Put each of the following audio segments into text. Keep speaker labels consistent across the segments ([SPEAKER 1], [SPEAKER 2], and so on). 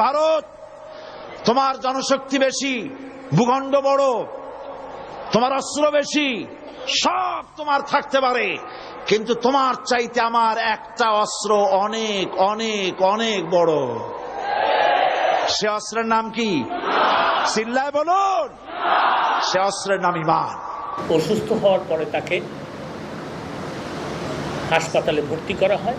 [SPEAKER 1] ভারত, তোমার জনশক্তি বেশি, ভূখণ্ড বড়, তোমার অস্ত্র বেশি, সব তোমার থাকতে পারে। কিন্তু তোমার চাইতে আমার একটা অস্ত্র অনেক অনেক অনেক বড়। সে অস্ত্রের নাম কি? চিল্লায় বলুন। সে অস্ত্রের নাম ইমান।
[SPEAKER 2] অসুস্থ হওয়ার পরে তাকে হাসপাতালে ভর্তি করা হয়।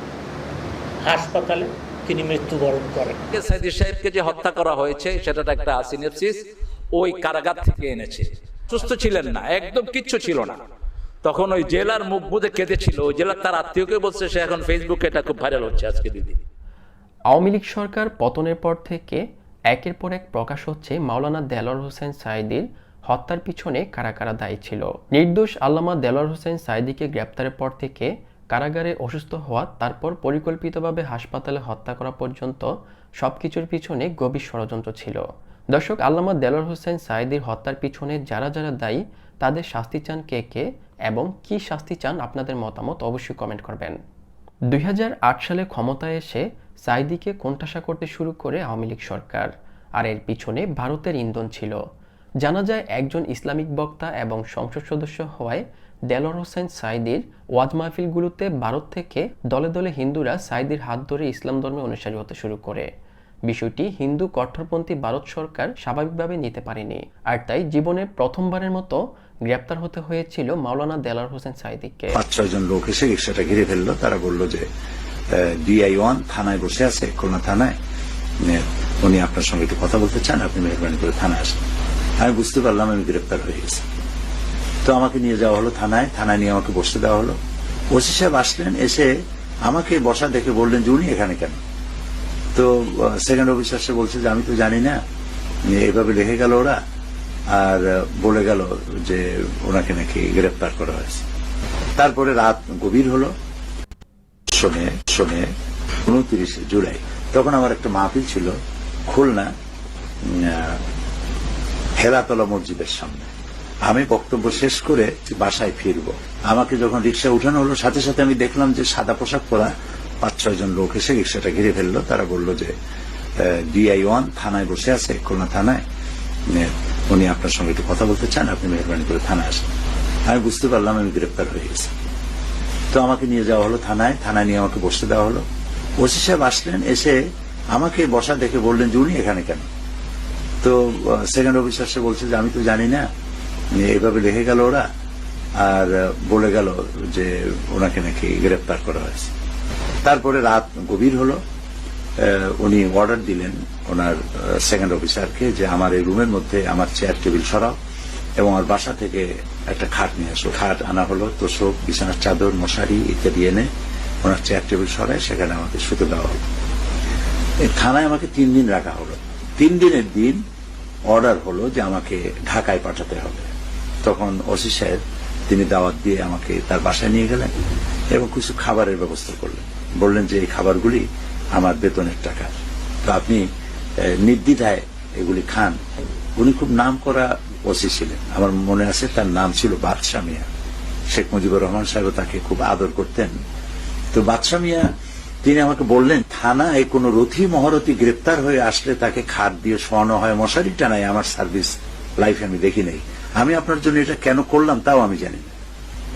[SPEAKER 2] হাসপাতালে তিনি মৃত্যুবরণ করেন।
[SPEAKER 3] সাইদি সাহেবকে যে হত্যা করা হয়েছে সেটা একটা সিনেপসিস ওই কারাগার থেকে এনেছে। সুস্থ ছিলেন না একদম কিচ্ছু ছিল না। তখন ওই জেলার মুখ বুঝে কেঁদেছিল ওই জেলার তার আত্মীয়কে বলছে সে এখন ফেসবুকে এটা খুব ভাইরাল হচ্ছে আজকে দিদি।
[SPEAKER 4] আওয়ামী লীগ সরকার পতনের পর থেকে একের পর এক প্রকাশ হচ্ছে মাওলানা দেলোয়ার হোসেন সাইদির হত্যার পিছনে কারা কারা দায়ী ছিল। নির্দোষ আল্লামা দেলোয়ার হোসেন সাইদিকে গ্রেপ্তারের পর থেকে কারাগারে অসুস্থ হওয়া, তারপর পরিকল্পিতভাবে হাসপাতালে হত্যা করা পর্যন্ত সবকিছুর পিছনে গভীর ষড়যন্ত্র ছিল। দর্শক, আল্লামা দেলোয়ার হোসেন সাইদির হত্যার পিছনে যারা যারা দায়ী, তাদের শাস্তি চান কে কে এবং কি শাস্তি চান আপনাদের মতামত অবশ্যই কমেন্ট করবেন। দুই হাজার আট সালে ক্ষমতায় এসে সাইদিকে কোণঠাসা করতে শুরু করে আওয়ামী লীগ সরকার। আর এর পিছনে ভারতের ইন্ধন ছিল। জানা যায়, একজন ইসলামিক বক্তা এবং সংসদ সদস্য হওয়ায় দেলোয়ার হোসেন সাইদির ওয়াজ মাহফিলগুলোতে ভারত থেকে দলে দলে হিন্দুরা সাইদির হাত ধরে ইসলাম ধর্মে অনুসারী হতে শুরু করে। বিষয়টি হিন্দু কট্টরপন্থী ভারত সরকার স্বাভাবিকভাবে নিতে পারেনি। আর তাই জীবনে প্রথমবারের মতো গ্রেপ্তার হতে হয়েছিল মাওলানা দেলার হোসেন সাইদিককে
[SPEAKER 5] পাঁচ ছয় জন লোক এসে রিক্সাটা ঘিরে ফেলল। তারা বলল যে ডিআই ওয়ান থানায় বসে আছে, খুলনা থানায়। উনি আপনার সঙ্গে একটু কথা বলতে চান, আপনি মেহরবানি করে থানায় আসেন। আমি বুঝতে পারলাম আমি গ্রেপ্তার হয়ে গেছি। তো আমাকে নিয়ে যাওয়া হলো থানায় থানায় নিয়ে আমাকে বসতে দেওয়া হলো। ওসি সাহেব আসলেন, এসে আমাকে বসা দেখে বললেন যে এখানে কেন? তো সেকেন্ড অফিসার সে বলছে যে আমি তো জানি না, এভাবে রেখে গেল ওরা, আর বলে গেল যে ওনাকে নাকি গ্রেপ্তার করা হয়েছে। তারপরে রাত গভীর হলো, শোনে শোনে, উনত্রিশে জুলাই, তখন আমার একটা মাহফিল ছিল, খুলনা হেরাতলা মসজিদের সামনে। আমি বক্তব্য শেষ করে বাসায় ফিরব। আমাকে যখন রিক্সা উঠানো হলো, সাথে সাথে আমি দেখলাম যে সাদা পোশাক পরা পাঁচ, ছয় জন লোক এসে রিক্সাটা ঘিরে ফেলল। তারা বলল যে ডিআই ওয়ান থানায় বসে আছে, খুলনা থানায়। উনি আপনার সঙ্গে একটু কথা বলতে চান, আপনি মেহরবানি করে থানায় আসেন। আমি বুঝতে পারলাম আমি গ্রেপ্তার হয়ে গেছি। তো আমাকে নিয়ে যাওয়া হলো থানায় থানায় নিয়ে আমাকে বসতে দেওয়া হলো। ওসি সাহেব আসলেন, এসে আমাকে বসা দেখে বললেন যে, উনি এখানে কেন? তো সেকেন্ড অফিসার সে বলছে যে, আমি তো জানি না এইভাবে রেখে গেল ওরা, আর বলে গেল যে ওনাকে নাকি গ্রেপ্তার করা হয়েছে। তারপরে রাত গভীর হলো উনি অর্ডার দিলেন ওনার সেকেন্ড অফিসারকে যে আমার এই রুমের মধ্যে আমার চেয়ার টেবিল সরাও এবং আমার বাসা থেকে একটা খাট নিয়ে আসো। খাট আনা হলো, তোষক, বিছানার চাদর, মশারি ইত্যাদি এনে ওনার চেয়ার টেবিল সরায়, সেখানে আমাকে শুতে দেওয়া হলো। থানায় আমাকে তিন দিন রাখা হলো। তিন দিনের দিন অর্ডার হলো যে আমাকে ঢাকায় পাঠাতে হবে। তখন ওসি সাহেব তিনি দাওয়াত দিয়ে আমাকে তার বাসায় নিয়ে গেলেন এবং কিছু খাবারের ব্যবস্থা করলেন। বললেন যে, এই খাবারগুলি আমার বেতনের টাকা। তো আপনি নির্দ্বিধায় এগুলি খান। উনি খুব নাম করা ওসি ছিলেন। আমার মনে আছে তার নাম ছিল বাদশাহ মিয়া। শেখ মুজিবুর রহমান সাহেব তাকে খুব আদর করতেন। তো বাদশাহ মিয়া, তিনি আমাকে বললেন, থানায় কোনো রথী মহারথী গ্রেপ্তার হয়ে আসলে তাকে খাট দিয়ে শোয়ানো হয়। মশারি টানায় আমার সার্ভিস লাইফে আমি দেখি নাই। আমি আপনার জন্য এটা কেন করলাম তাও আমি জানি না।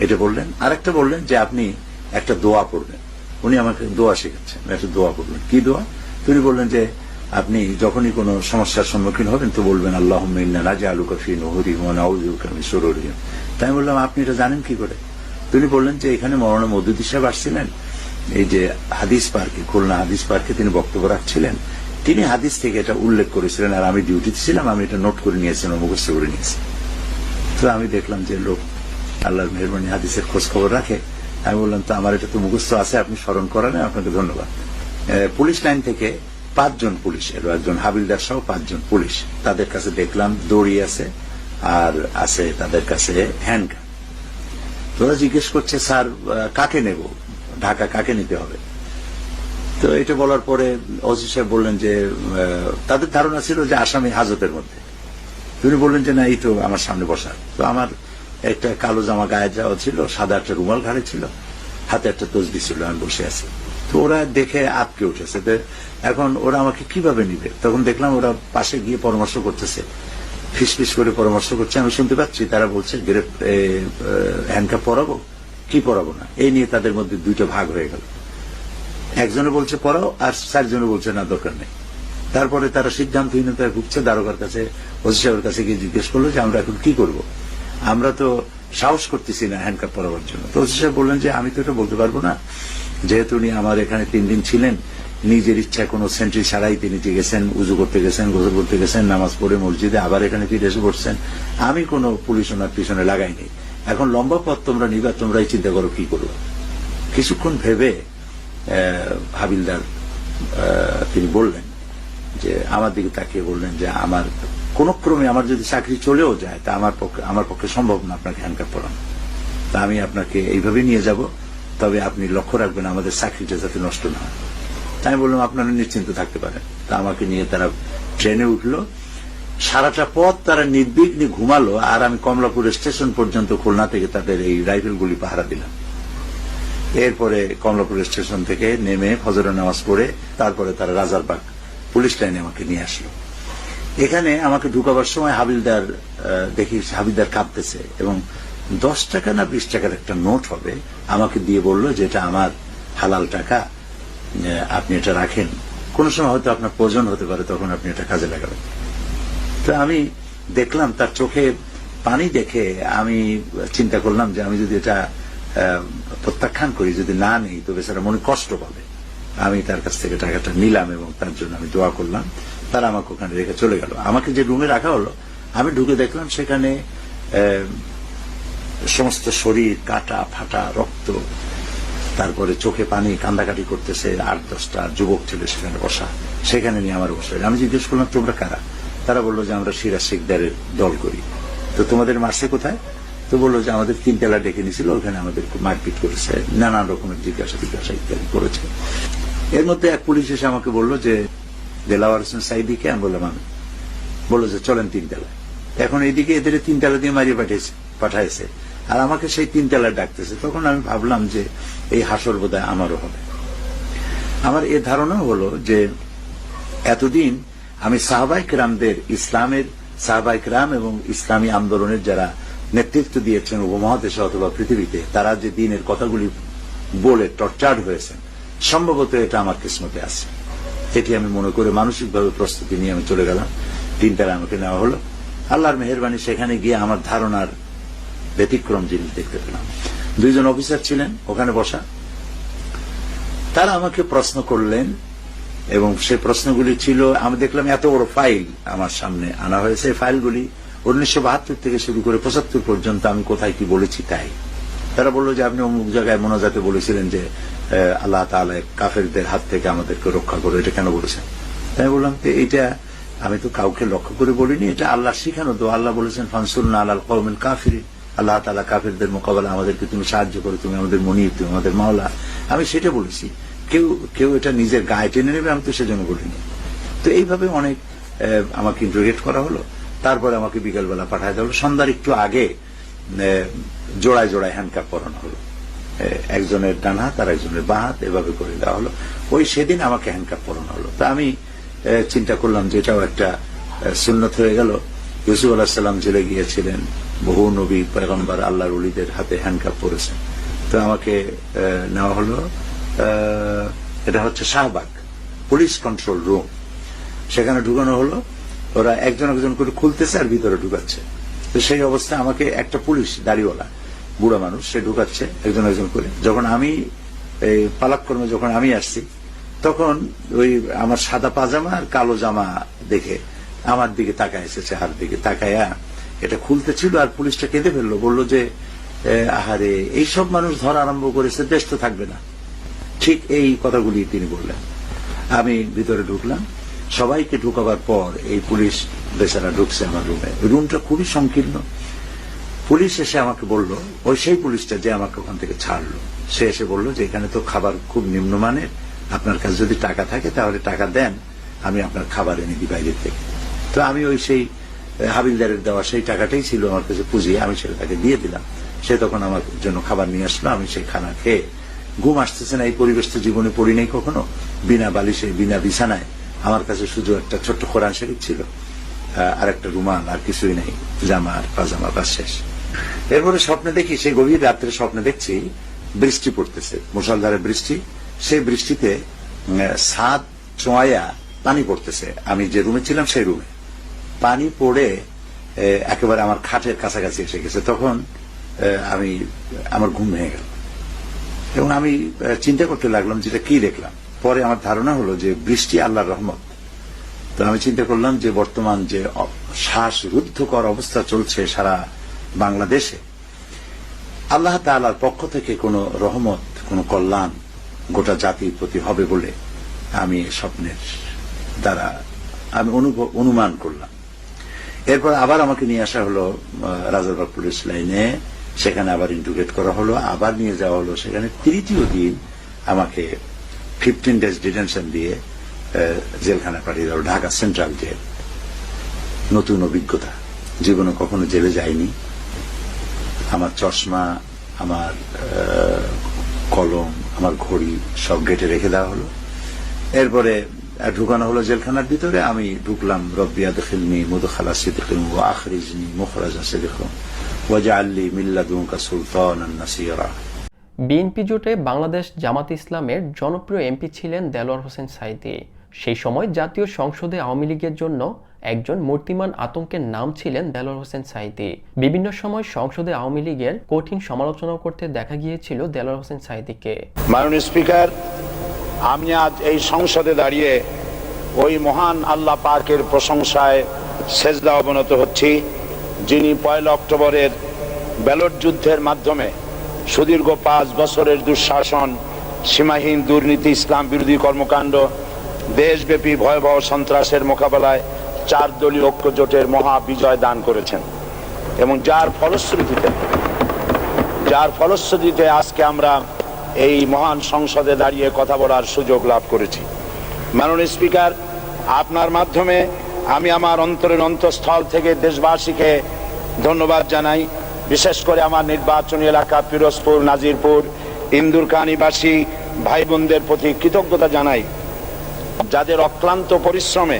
[SPEAKER 5] এটা বললেন, আরেকটা বললেন যে আপনি একটা দোয়া পড়বেন। উনি আমাকে দোয়া শেখাচ্ছেন একটা দোয়া পড়বেন। কি দোয়া? তিনি বললেন যে, আপনি যখনই কোনো সমস্যার সম্মুখীন হবেন তো বলবেন আল্লাহ রাজা আলু কফি নহরি মোনাউজুকামি সররিম তাই আমি বললাম, আপনি এটা জানেন কি করে? তিনি বললেন যে, এখানে মরণা মদুদি সাহেব আসছিলেন, এই যে হাদিস পার্কে, খুলনা হাদিস পার্কে তিনি বক্তব্য রাখছিলেন। তিনি হাদিস থেকে এটা উল্লেখ করেছিলেন, আর আমি ডিউটিতে ছিলাম, আমি এটা নোট করে নিয়েছিলাম, মুখস্থ করে নিয়েছি তো আমি দেখলাম যে লোক আল্লাহর মেহরবানি, হাদিসের খোঁজ খবর রাখে। আমি বললাম, তো আমার এটা তো মুখস্থ আছে, আপনি স্মরণ করালেন আপনাকে ধন্যবাদ। পুলিশ লাইন থেকে পাঁচজন পুলিশ এলো, একজন হাবিলদার সহ পাঁচজন পুলিশ। তাদের কাছে দেখলাম দড়ি আছে আর আছে তাদের কাছে হ্যান্ডগান তোরা জিজ্ঞেস করছে, স্যার কাকে নেব? ঢাকা কাকে নিতে হবে? তো এটা বলার পরে ওসি সাহেব বললেন যে তাদের ধারণা ছিল যে আসামি হাজতের মধ্যে। তিনি বললেন যে, না, এই তো আমার সামনে বসা। তো আমার একটা কালো জামা গায়ে যাওয়া ছিল, সাদা একটা রুমাল ঘাড়ে ছিল, হাতে একটা তসবি ছিল, আমি বসে আছি। তো ওরা দেখে আটকে উঠেছে। এখন ওরা আমাকে কীভাবে নিবে? তখন দেখলাম ওরা পাশে গিয়ে পরামর্শ করতেছে। ফিস ফিস করে পরামর্শ করছে, আমি শুনতে পাচ্ছি, তারা বলছে হ্যান্ডকাপ পরাবো? কি পরাবো না? এই নিয়ে তাদের মধ্যে দুইটা ভাগ হয়ে গেল। একজনে বলছে পড়াও আর চারজনে বলছে, না, দরকার নেই। তারপরে তারা সিদ্ধান্তহীনতায় ভুগছে দারোগার কাছে, ওসি সাহেবের কাছে গিয়ে জিজ্ঞেস করল যে আমরা এখন কি করব। আমরা তো সাহস করতেছি না হ্যান্ডকাপ পরাবার জন্য। তো ওসি সাহেব বললেন যে, আমি তো এটা বলতে পারব না। যেহেতু উনি আমার এখানে তিন দিন ছিলেন, নিজের ইচ্ছায় কোনো সেন্ট্রি ছাড়াই তিনি গেছেন, উজু করতে গেছেন, গোসল করতে গেছেন, নামাজ পড়ে মসজিদে আবার এখানে ফিরে এসে পড়ছেন আমি কোনো পুলিশ ওনার পিছনে লাগাইনি। এখন লম্বা পথ তোমরা নিবা, তোমরাই চিন্তা করো কি করব। কিছুক্ষণ ভেবে হাবিলদার তিনি বললেন যে আমার দিকে তাকিয়ে বললেন যে আমার কোন ক্রমে আমার যদি চাকরি চলেও যায়, তা আমার পক্ষে আমার পক্ষে সম্ভব না আপনাকে হ্যান্ডকাপ পড়ানো তা আমি আপনাকে এইভাবে নিয়ে যাব, তবে আপনি লক্ষ্য রাখবেন আমাদের চাকরিটা যাতে নষ্ট না হয়। তাই আমি বললাম, আপনারা নিশ্চিন্ত থাকতে পারেন। তা আমাকে নিয়ে তারা ট্রেনে উঠল। সারাটা পথ তারা নির্বিঘ্নে ঘুমালো, আর আমি কমলাপুর স্টেশন পর্যন্ত খুলনা থেকে তাদের এই রাইফেলগুলি পাহারা দিলাম। এরপরে কমলাপুর স্টেশন থেকে নেমে ফজরের নামাজ পড়ে, তারপরে তারা রাজারবাগ পুলিশ লাইনে আমাকে নিয়ে আসলো। এখানে আমাকে ঢুকাবার সময় হাবিলদার দেখি হাবিলদার কাঁপতেছে এবং দশ টাকা না বিশ টাকার একটা নোট হবে আমাকে দিয়ে বলল যে এটা আমার হালাল টাকা আপনি এটা রাখেন। কোন সময় হয়তো আপনার প্রয়োজন হতে পারে, তখন আপনি এটা কাজে লাগাবেন। তো আমি দেখলাম তার চোখে পানি দেখে আমি চিন্তা করলাম যে আমি যদি এটা প্রত্যাখ্যান করি, যদি না নেই তো বেচারা মনে কষ্ট পাবে। আমি তার কাছ থেকে টাকাটা নিলাম এবং তার জন্য আমি দোয়া করলাম। তারা আমাকে ওখানে রেখে চলে গেল। আমাকে যে রুমে রাখা হলো, আমি ঢুকে দেখলাম সেখানে সমস্ত শরীর, কাটা, ফাটা, রক্ত, তারপরে চোখে পানি, কান্দাকাটি করতেছে, আট, দশটা যুবক ছেলে সেখানে বসা। সেখানে নিয়ে আমার বসে আমি জিজ্ঞেস করলাম, তোমরা কারা? তারা বলল যে, আমরা সিরাজ শিকদারের দল করি। তো তোমাদের মারছে কোথায়? তো বলল যে, আমাদের তিনতলা ডেকে নিয়েছিল, ওখানে আমাদের মারপিট করেছে। নানান রকমের জিজ্ঞাসা জিজ্ঞাসা ইত্যাদি করেছে। এর মধ্যে এক পুলিশ এসে আমাকে বলল যে, দেলাওয়ার হোসেন সাইদিকে আমি বললাম, আমি বলল যে, চলেন তিনতলায় এখন এইদিকে এদের তিনতলা দিয়ে মারিয়ে পাঠিয়েছে, পাঠাইছে। আর আমাকে সেই তিনতলায় ডাকতেছে। তখন আমি ভাবলাম যে, এই হাসর বোধহয় আমারও হবে। আমার এ ধারণা হলো যে, এতদিন আমি সাহবাইক রামদের ইসলামের সাহবাইক রাম এবং ইসলামী আন্দোলনের যারা নেতৃত্ব দিয়েছেন উপমহাদেশে অথবা পৃথিবীতে, তারা যে দিনের কথাগুলি বলে, টর্চার্ড হয়েছেন সম্ভবত এটা আমার কিসমতে আছে। এটি আমি মনে করে মানসিকভাবে প্রস্তুতি নিয়ে আমি চলে গেলাম। তিনটারে আমাকে নেওয়া হলো। আল্লাহর মেহরবানি সেখানে গিয়ে আমার ধারণার ব্যতিক্রম জিনিস দেখতে পেলাম। দুইজন অফিসার ছিলেন ওখানে বসা। তারা আমাকে প্রশ্ন করলেন এবং সে প্রশ্নগুলি ছিল, আমি দেখলাম এত বড় ফাইল আমার সামনে আনা হয়েছে। এই ফাইলগুলি উনিশশো বাহাত্তর থেকে শুরু করে পঁচাত্তর পর্যন্ত আমি কোথায় কি বলেছি তাই। তারা বলল যে আপনি অমুক জায়গায় মোনাজাতে বলেছিলেন যে আল্লাহ তাআলা কাফেরদের হাত থেকে আমাদেরকে রক্ষা করো এটা কেন বলেছেন? তাই বললাম যে এটা আমি তো কাউকে লক্ষ্য করে বলিনি, এটা আল্লাহ শিখানো তো আল্লাহ বলেছেন ফানসুল না আল্লাহ কৌমিল কাফির আল্লাহ তালা কাফেরদের মোকাবেলা আমাদেরকে, তুমি সাহায্য করো, তুমি আমাদের মনির তুমি আমাদের মাওলা। আমি সেটা বলেছি। কেউ কেউ এটা নিজের গায়ে টেনে নেবে, আমি তো সেজন্য বলিনি। তো এইভাবে অনেক আমাকে ইন্টারোগেট করা হলো। তারপরে আমাকে বিকালবেলা দেওয়া হলো। সন্ধ্যার একটু আগে জোড়ায় জোড়ায় হ্যান্ডকাপ পরানো হলো। একজনের ডান হাত আর একজনের বাঁ হাত এভাবে করে দেওয়া হলো। ওই সেদিন আমাকে হ্যান্ডকাপ পরানো হলো। তা আমি চিন্তা করলাম যে এটাও একটা সুন্নত হয়ে গেল। ইউসুফ আল্লাহ সাল্লাম জেলে গিয়েছিলেন। বহু নবী, পয়গম্বর আল্লাহর উলিদের হাতে হ্যান্ডকাপ পরেছেন। তো আমাকে নেওয়া হলো। এটা হচ্ছে শাহবাগ পুলিশ কন্ট্রোল রুম সেখানে ঢুকানো হলো। ওরা একজন একজন করে খুলতেছে আর ভিতরে ঢুকাচ্ছে। তো সেই অবস্থায় আমাকে একটা পুলিশ, দাড়িওয়ালা বুড়া মানুষ, সে ঢুকাচ্ছে একজন একজন করে। যখন আমি এই পালাক্রমে যখন আমি আসছি, তখন ওই আমার সাদা পাজামা আর কালো জামা দেখে আমার দিকে তাকায় এসেছে হার দিকে। তাকায়া এটা খুলতে ছিল আর পুলিশটা কেঁদে ফেলল। বলল যে আহারে এইসব মানুষ ধরা আরম্ভ করেছে দেশ তো থাকবে না। ঠিক এই কথাগুলি তিনি বললেন। আমি ভিতরে ঢুকলাম। সবাইকে ঢুকাবার পর এই পুলিশ বেচারা ঢুকছে আমার রুমে। রুমটা খুবই সংকীর্ণ। পুলিশ এসে আমাকে বলল ওই সেই পুলিশটা যে আমাকে ওখান থেকে ছাড়লো। সে এসে বলল যে, এখানে তো খাবার খুব নিম্নমানের। আপনার কাছে যদি টাকা থাকে তাহলে টাকা দেন, আমি আপনার খাবার এনে দিই বাইরের থেকে। তো আমি ওই সেই হাবিলদারের দেওয়া সেই টাকাটাই ছিল আমার কাছে পুঁজি, আমি সেটা তাকে দিয়ে দিলাম। সে তখন আমার জন্য খাবার নিয়ে আসলো, আমি সেই খানা খেয়ে, ঘুম আসতেছে না, এই পরিবেশ তো জীবনে পড়ি নাই কখনো। বিনা বালিশে, বিনা বিছানায়, আমার কাছে শুধু একটা ছোট্ট কোরআন শরীফ ছিল। আর একটা রুমাল, আর কিছুই নেই, জামা আর পাজামা, বাস শেষ। এরপরে স্বপ্নে দেখি, সেই গভীর রাত্রে স্বপ্নে দেখছি বৃষ্টি পড়তেছে। মুসলধারে বৃষ্টি, সেই বৃষ্টিতে ছাদ চোয়া পানি পড়তেছে। আমি যে রুমে ছিলাম, সেই রুমে। পানি পড়ে একেবারে আমার খাটের কাছাকাছি এসে গেছে। তখন আমি, আমার ঘুম ভেঙে গেল। এবং আমি চিন্তা করতে লাগলাম যেটা কি দেখলাম। পরে আমার ধারণা হলো যে বৃষ্টি আল্লাহর রহমত। তো আমি চিন্তা করলাম যে বর্তমান যে শ্বাস রুদ্ধকর অবস্থা চলছে সারা বাংলাদেশে। আল্লাহ তাআলার পক্ষ থেকে কোনো রহমত, কোনো কল্যাণ গোটা জাতির প্রতি হবে বলে আমি স্বপ্নের দ্বারা আমি অনুমান করলাম। এরপর আবার আমাকে নিয়ে আসা হলো রাজারবাগ পুলিশ লাইনে। সেখানে আবার ইন্টুগেট করা হলো, আবার নিয়ে যাওয়া হলো। সেখানে তৃতীয় দিন আমাকে ফিফটিন ডেজ ডিটেনশন দিয়ে জেলখানা পাঠিয়ে দেওয়া ঢাকা সেন্ট্রাল জেল। নতুন অভিজ্ঞতা। জীবনে কখনো জেলে যায়নি আমার চশমা, আমার কলম, আমার ঘড়ি সব গেটে রেখে দেওয়া হলো। এরপরে ঢুকানো হলো জেলখানার ভিতরে। আমি ঢুকলাম রব্বিয়া দখিলনি মুদখালা সিদ্দিকিন ও আখরিজনি মুখরাজা সিদ্দিকুম ওয়াজআললি মিল্লাদুনকা সুলতানান নাসিরা।
[SPEAKER 4] বিএনপি জোটে বাংলাদেশ জামাত ইসলামের জনপ্রিয় এমপি ছিলেন দেলোয়ার হোসেন সাইদি। সেই সময় জাতীয় সংসদে আওয়ামী লীগের জন্য একজন মূর্তিমান আতঙ্কের নাম ছিলেন দেলোয়ার হোসেন সাইদি বিভিন্ন সময় সংসদে আওয়ামী লীগের কঠিন সমালোচনা করতে দেখা গিয়েছিল দেলোয়ার হোসেন সাইদিকে
[SPEAKER 6] মাননীয় স্পিকার, আমি আজ এই সংসদে দাঁড়িয়ে ওই মহান আল্লাহ পাকের প্রশংসায় সেজদা অবনত হচ্ছি, যিনি পয়লা অক্টোবরের ব্যালট যুদ্ধের মাধ্যমে সুদীর্ঘ পাঁচ বছরের দুঃশাসন, সীমাহীন দুর্নীতি, ইসলাম বিরোধী কর্মকাণ্ড, দেশব্যাপী ভয়াবহ সন্ত্রাসের মোকাবেলায় চার দলীয় ঐক্য জোটের মহা বিজয় দান করেছেন। এবং যার ফলশ্রুতিতে যার ফলশ্রুতিতে আজকে আমরা এই মহান সংসদে দাঁড়িয়ে কথা বলার সুযোগ লাভ করেছি। মাননীয় স্পিকার, আপনার মাধ্যমে আমি আমার অন্তরের অন্তঃস্থল থেকে দেশবাসীকে ধন্যবাদ জানাই। বিশেষ করে আমার নির্বাচনী এলাকা পিরোজপুর, নাজিরপুর, ইন্দুরকানিবাসী ভাই বোনদের প্রতি কৃতজ্ঞতা জানাই। যাদের অক্লান্ত পরিশ্রমে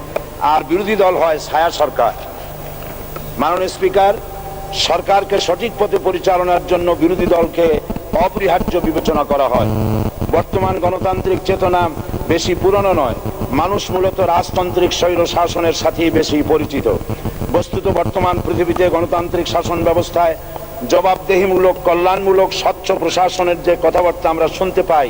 [SPEAKER 6] আর বিরোধী দল হয় ছায়া সরকার। মাননীয় স্পিকার, সরকারকে সঠিক পথে পরিচালনার জন্য বিরোধী দলকে অপরিহার্য বিবেচনা করা হয়। বর্তমান গণতান্ত্রিক চেতনা বেশি পুরনো নয়, মানুষ মূলত রাজতান্ত্রিক স্বৈর শাসনের সাথেই বেশি পরিচিত। বস্তুত বর্তমান পৃথিবীতে গণতান্ত্রিক শাসন ব্যবস্থায় জবাবদেহিমূলক, কল্যাণমূলক, স্বচ্ছ প্রশাসনের যে কথাবার্তা আমরা শুনতে পাই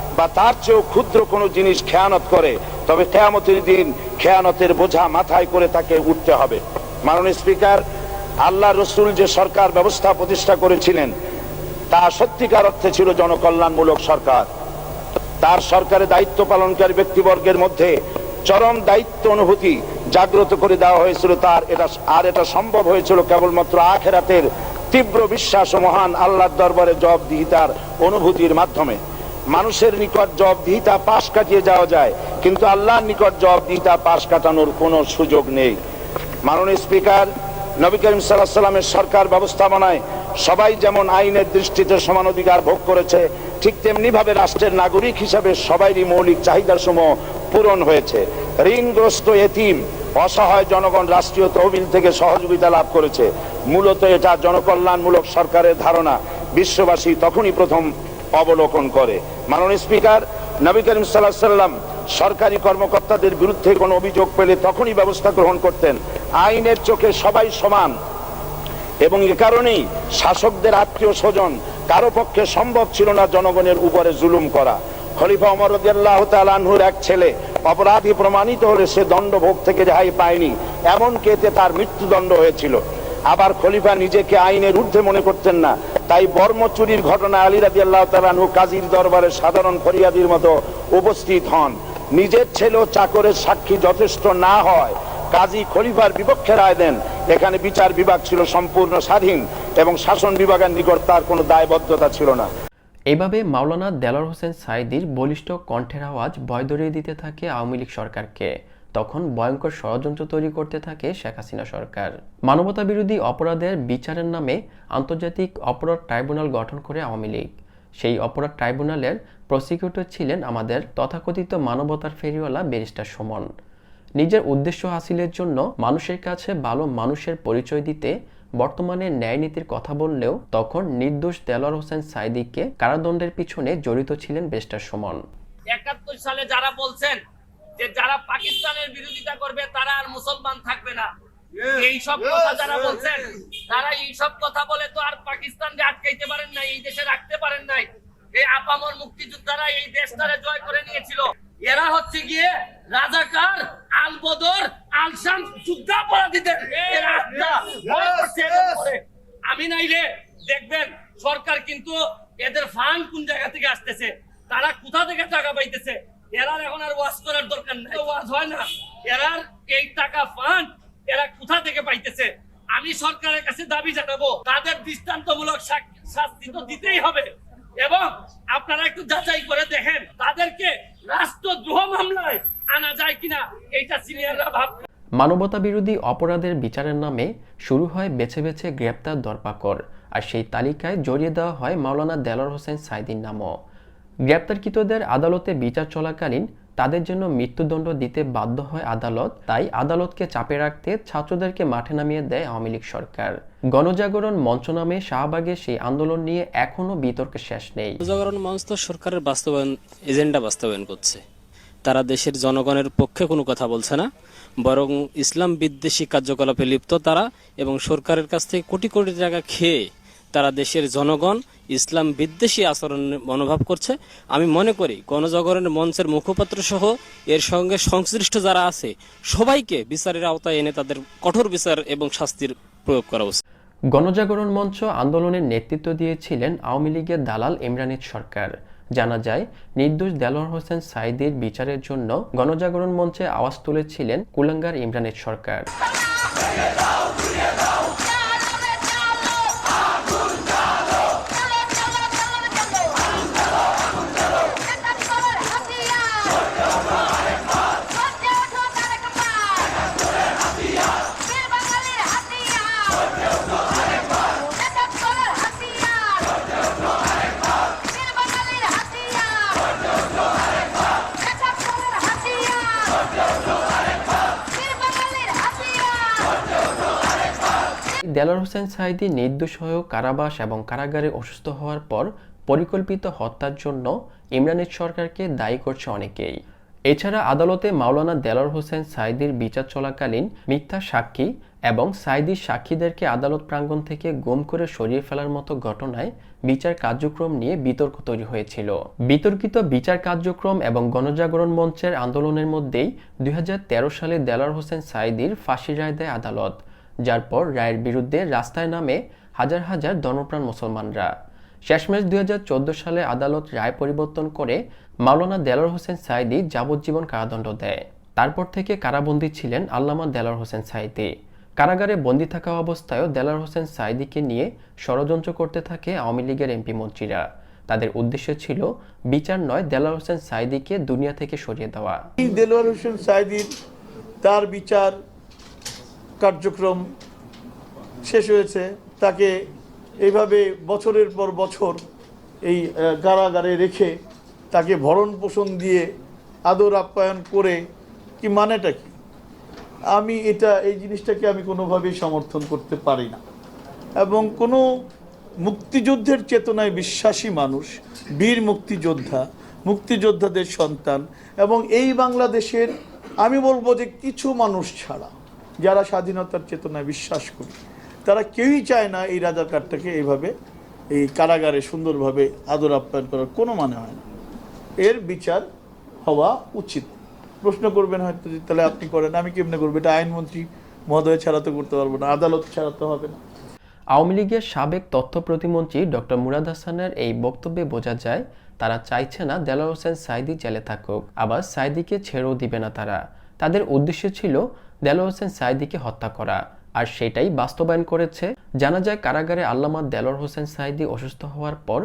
[SPEAKER 6] বা তার চেয়েও ক্ষুদ্র কোনো জিনিস খেয়ানত করে, তবে কেয়ামতের দিন খেয়ানতের বোঝা মাথায় করে তাকে উঠতে হবে। মাননীয় স্পিকার, আল্লাহ রসুল যে সরকার ব্যবস্থা প্রতিষ্ঠা করেছিলেন, তা সত্যিকার অর্থে ছিল জনকল্যাণমূলক সরকার। তার সরকারে দায়িত্ব পালনকারী ব্যক্তিবর্গের মধ্যে চরম দায়িত্ব অনুভূতি জাগ্রত করে দেওয়া হয়েছিল। তার এটা, আর এটা সম্ভব হয়েছিল কেবলমাত্র আখেরাতের তীব্র বিশ্বাস ও মহান আল্লাহর দরবারে জবাবদিহিতার অনুভূতির মাধ্যমে। মানুষের নিকট জবাবদিহিতা পাশ কাটিয়ে যাওয়া যায়, কিন্তু আল্লাহর নিকট জবাবদিহিতা পাশ কাটানোর কোনো সুযোগ নেই। মাননীয় স্পিকার, নবী করিম সাল্লাহ সাল্লামের সরকার ব্যবস্থাপনায় সবাই যেমন আইনের দৃষ্টিতে সমান অধিকার ভোগ করেছে, ঠিক তেমনি ভাবে রাষ্ট্রের নাগরিক হিসাবে সবারই মৌলিক চাহিদার সমূহ পূরণ হয়েছে। ঋণগ্রস্ত এতিম, অসহায় জনগণ রাষ্ট্রীয় তহবিল থেকে সহযোগিতা লাভ করেছে। মূলত এটা জনকল্যাণমূলক সরকারের ধারণা। বিশ্ববাসী তখনই প্রথম অবলোকন করে। মাননীয় স্পিকার, নবী করিম সাল্লাহ সাল্লাম সরকারি কর্মকর্তাদের বিরুদ্ধে কোনো অভিযোগ পেলে তখনই ব্যবস্থা গ্রহণ করতেন। আইনের চোখে সবাই সমান। এবং এ কারণেই শাসকদের আত্মীয় স্বজন কারও পক্ষে সম্ভব ছিল না জনগণের উপরে জুলুম করা। খলিফা রাদিয়াল্লাহ তাআলাহুর এক ছেলে অপরাধী প্রমাণিত হলে সে দণ্ডভোগ থেকে রেহাই পায়নি। এমনকি এতে তার মৃত্যুদণ্ড হয়েছিল। আবার খলিফা নিজেকে আইনের ঊর্ধ্বে মনে করতেন না। তাই বর্ম চুরির ঘটনা আলী রাদিয়াল্লাহ তাআলাহু কাজীর দরবারে সাধারণ ফরিয়াদির মতো উপস্থিত হন। নিজের ছেলে ও চাকরের সাক্ষী যথেষ্ট না হয়। কাজী খলিফার বিপক্ষে রায় দেন। এখানে বিচার বিভাগ ছিল সম্পূর্ণ স্বাধীন এবং শাসন বিভাগের নিকট তার কোনো দায়বদ্ধতা ছিল না।
[SPEAKER 4] এভাবে মাওলানা দেলার হোসেন সাইদির বলিষ্ঠ কণ্ঠের আওয়াজ ধরিয়ে দিতে থাকে আওয়ামী লীগ সরকারকে। তখন ভয়ঙ্কর ষড়যন্ত্র তৈরি করতে থাকে শেখ হাসিনা সরকার। মানবতা বিরোধী অপরাধের বিচারের নামে আন্তর্জাতিক অপরাধ ট্রাইব্যুনাল গঠন করে আওয়ামী লীগ। সেই অপরাধ ট্রাইব্যুনালের প্রসিকিউটর ছিলেন আমাদের তথাকথিত মানবতার ফেরিওয়ালা ব্যারিস্টার সুমন। নিজের উদ্দেশ্য হাসিলের জন্য মানুষের কাছে ভালো মানুষের পরিচয় দিতে, বর্তমানে ন্যায় নীতির কথা বললেও তখন নির্দোষ দেলোয়ার হোসেন সাইদিককে কারাদণ্ডের পিছনে জড়িত ছিলেন বেস্টার সুমন।
[SPEAKER 7] একাত্তর সালে যারা বলছেন যে যারা পাকিস্তানের বিরোধিতা করবে তারা আর মুসলমান থাকবে না। এই সব কথা যারা বলছেন তারা এই সব কথা বলে তো আর পাকিস্তানকে আটকাইতে পারেন নাই এই দেশে রাখতে পারেন নাই। এই আপামর মুক্তিযোদ্ধারা এই দেশটারে জয় করে নিয়েছিল। এরা হচ্ছে গিয়ে রাজাকার আল বদর আল শাম যুদ্ধাপরাধীদের। আমি নাইলে দেখবেন সরকার কিন্তু এদের ফান্ড কোন জায়গা থেকে আসতেছে? তারা কোথা থেকে টাকা পাইতেছে? এরার এখন আর ওয়াজ করার দরকার নাই। ওয়াজ হয় না। এরার এই টাকা ফান্ড এরা কোথা থেকে পাইতেছে? আমি সরকারের কাছে দাবি জানাব। তাদের দৃষ্টান্তমূলক শাস্তি তো দিতেই হবে। এবং আপনারা একটু যাচাই করে দেখেন, তাদেরকে রাষ্ট্রদ্রোহ মামলায় আনা যায় কিনা, এইটা সিনিয়ররা ভাব
[SPEAKER 4] মানবতা বিরোধী অপরাধের বিচারের নামে শুরু হয় বেছে বেছে গ্রেপ্তার দরপাকর আর সেই তালিকায় জড়িয়ে দেওয়া হয় মাওলানা দেলোয়ার হোসেন সাইদির নামও। গ্রেপ্তারকৃতদের আদালতে বিচার চলাকালীন তাদের জন্য মৃত্যুদণ্ড দিতে বাধ্য হয় আদালত, তাই আদালতকে চাপে রাখতে ছাত্রদেরকে মাঠে নামিয়ে দেয় আওয়ামী লীগ সরকার। গণজাগরণ মঞ্চ নামে শাহবাগে সেই আন্দোলন নিয়ে এখনও বিতর্কের শেষ নেই।
[SPEAKER 8] জাগরণ মঞ্চ তো সরকারের বাস্তবায়ন, এজেন্ডা বাস্তবায়ন করছে। তারা দেশের জনগণের পক্ষে কোনো কথা বলছে না, বরং ইসলাম বিদ্বেষী কার্যকলাপে লিপ্ত তারা এবং সরকারের কাছ থেকে কোটি কোটি টাকা খেয়ে তারা দেশের জনগণ, ইসলাম বিদ্বেষী আচরণ মনোভাব করছে। আমি মনে করি গণজাগরণের মঞ্চের মুখপাত্র সহ এর সঙ্গে সংশ্লিষ্ট যারা আছে, সবাইকে বিচারের আওতায় এনে তাদের কঠোর বিচার এবং শাস্তির প্রয়োগ করা উচিত।
[SPEAKER 4] গণজাগরণ মঞ্চ আন্দোলনের নেতৃত্ব দিয়েছিলেন আওয়ামী লীগের দালাল ইমরানের সরকার। জানা যায়, নির্দোষ দেলোয়ার হোসেন সাইদির বিচারের জন্য গণজাগরণ মঞ্চে আওয়াজ তুলেছিলেন কুলাঙ্গার ইমরানের সরকার। দেলার হোসেন সাইদি নির্দোষ কারাবাস এবং কারাগারে অসুস্থ হওয়ার পর পরিকল্পিত হত্যার জন্য ইমরানের সরকারকে দায়ী করছে অনেকেই। এছাড়া আদালতে মাওলানা দেলার হোসেন সাইদির বিচার চলাকালীন মিথ্যা সাক্ষী এবং সাইদির সাক্ষীদেরকে আদালত প্রাঙ্গণ থেকে গুম করে সরিয়ে ফেলার মতো ঘটনায় বিচার কার্যক্রম নিয়ে বিতর্ক তৈরি হয়েছিল। বিতর্কিত বিচার কার্যক্রম এবং গণজাগরণ মঞ্চের আন্দোলনের মধ্যেই দুই হাজার তেরো সালে দেলার হোসেন সাইদির ফাঁসি রায় দেয় আদালত। যার পর রায়ের বিরুদ্ধে রাস্তায় নামে হাজার হাজার ধর্মপ্রাণ মুসলমানরা। শেষমেশ দুই হাজার চোদ্দ সালে আদালত রায় পরিবর্তন করে মাওলানা দেলার হোসেন সাইদি যাবজ্জীবন কারাদণ্ড দেয়। তারপর থেকে কারাবন্দী ছিলেন আল্লামা দেলার হোসেন সাইদি কারাগারে বন্দী থাকা অবস্থায়ও দেলার হোসেন সাইদিকে নিয়ে ষড়যন্ত্র করতে থাকে আওয়ামী লীগের এমপি মন্ত্রীরা। তাদের উদ্দেশ্য ছিল বিচার নয় দেলার হোসেন সাইদিকে দুনিয়া থেকে সরিয়ে দেওয়া।
[SPEAKER 9] এই দেলোয়ার হোসেন সাইদির তার বিচার কার্যক্রম শেষ হয়েছে। তাকে এইভাবে বছরের পর বছর এই কারাগারে রেখে তাকে ভরণ পোষণ দিয়ে আদর আপ্যায়ন করে, কি মানেটা কি? আমি এটা, এই জিনিসটাকে আমি কোনোভাবেই সমর্থন করতে পারি না। এবং কোনো মুক্তিযুদ্ধের চেতনায় বিশ্বাসী মানুষ, বীর মুক্তিযোদ্ধা, মুক্তিযোদ্ধাদের সন্তান এবং এই বাংলাদেশের, আমি বলব যে কিছু মানুষ ছাড়া যারা স্বাধীনতার চেতনায় বিশ্বাস করি, তারা কেউই চায় না এই রাজাকারটাকে এইভাবে, এই কারাগারে সুন্দরভাবে আদর আপ্যায়ন করার, কোনো মানে হয় না। এর বিচার হওয়া উচিত। প্রশ্ন করবেন হয়তো যে, তাহলে আপনি করেন, আমি কেমনে করব? এটা আইনমন্ত্রী মহোদয় ছাড়া তো করতে পারব না, আদালত ছাড়া তো হবে না।
[SPEAKER 4] আওয়ামী লীগের সাবেক তথ্য প্রতিমন্ত্রী ডক্টর মুরাদ হাসানের এই বক্তব্যে বোঝা যায়, তারা চাইছে না দেলার হোসেন সাইদি জেলে থাকুক, আবার সাইদিকে ছেড়েও দিবে না তারা। তাদের উদ্দেশ্য ছিল দেলার হোসেন সাইদিকে হত্যা করা। আর সেটাই বাস্তবায়ন করেছে। জানা যায়, কারাগারে আল্লামা দেলোয়ার হোসেন সাইদি অসুস্থ হওয়ার পর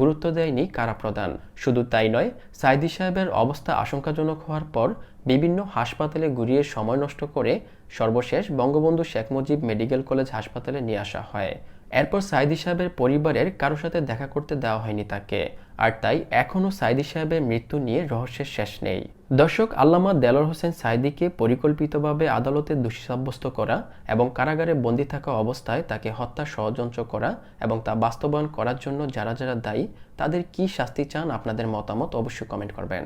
[SPEAKER 4] গুরুত্ব দেয়নি কারা প্রদান শুধু তাই নয়, সাইদি সাহেবের অবস্থা আশঙ্কাজনক হওয়ার পর বিভিন্ন হাসপাতালে ঘুরিয়ে সময় নষ্ট করে সর্বশেষ বঙ্গবন্ধু শেখ মুজিব মেডিকেল কলেজ হাসপাতালে নিয়ে আসা হয়। এরপর সাইদি সাহেবের পরিবারের কারোর সাথে দেখা করতে দেওয়া হয়নি তাকে। আর তাই এখনও সাইদি সাহেবের মৃত্যু নিয়ে রহস্যের শেষ নেই। দর্শক, আল্লামা দেলর হোসেন সাইদিকে পরিকল্পিতভাবে আদালতে দোষী সাব্যস্ত করা এবং কারাগারে বন্দী থাকা অবস্থায় তাকে হত্যা ষড়যন্ত্র করা এবং তা বাস্তবায়ন করার জন্য যারা যারা দায়ী, তাদের কি শাস্তি চান আপনাদের মতামত অবশ্যই কমেন্ট করবেন।